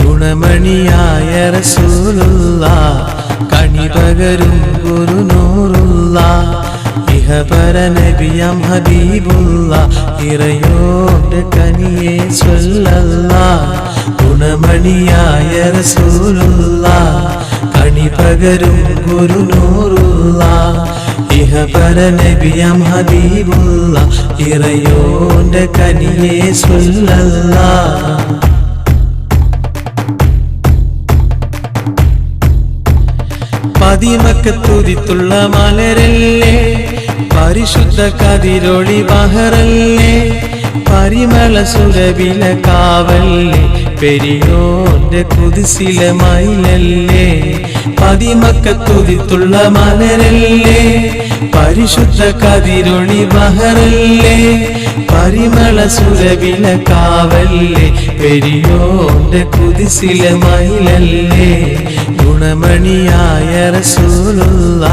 ഗുണമണിയായ റസൂലുള്ള കണി പകരും ഗുരുനൂറുള്ള ഇഹപര നബിയാം ഹബീബുള്ള ഇറയോട് കനിയെ ചൊല്ലല്ല ഗുണമണിയായ റസൂലുള്ള കണി പകരും ഗുരുനൂറുള്ള ഇഹപര നബിയാം ഹബീബുള്ള ഇറയോന്റെ കനിയെ ചൊല്ലല്ല പതിമക്കത്തുതിത്തുള്ള മലരല്ലേ? പരിശുദ്ധ കതിരൊളി ബഹറല്ലേ പരിമള സുരവില കാവല്ലേ? പെരിയോന്റെ കുതിസില മയിലല്ലേ? പതിമക്കത്തുതിത്തുള്ള മലരല്ലേ പരിശുദ്ധ കതിരൊളി ബഹറല്ലേ പരിമള സുരവില കാവല്ലേ? പെരിയോന്റെ കുതിസില മയിലല്ലേ? ഗുണമണിയായ റസൂലുള്ള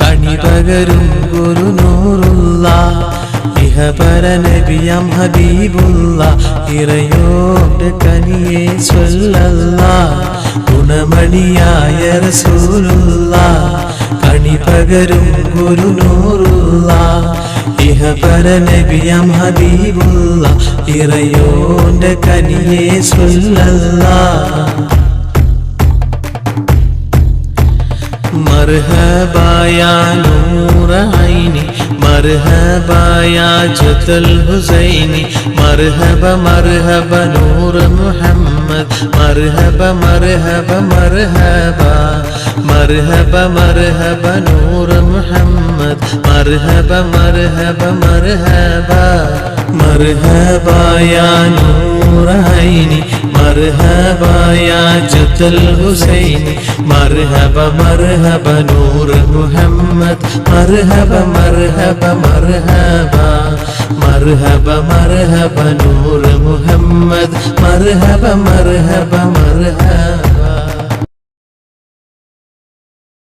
കണി പകരും ഗുരുനൂറുള്ള ഇഹപര നബിയാം ഹബീബുള്ള ഇറയോന്റെ കനിയെ ചൊല്ലല്ല ഗുണമണിയായ റസൂലുള്ള കണി പകരും ഗുരുനൂറുള്ള ഇഹപര നബിയം ഹബീബുള്ള ഇറയോന്റെ കനിയേ ചൊല്ലല്ല مرحبا يا نور عيني مرحبا يا جد الحسين مرحبا مرحبا نور محمد مرحبا مرحبا مرحبا مرحبا مرحبا نور محمد مرحبا مرحبا مرحبا. مرحبا يا نور عيني مرحبا يا جد الحسين مرحبا مرحبا نور محمد مرحبا مرحبا مرحبا مرحبا مرحبا نور محمد مرحبا مرحبا مرحبا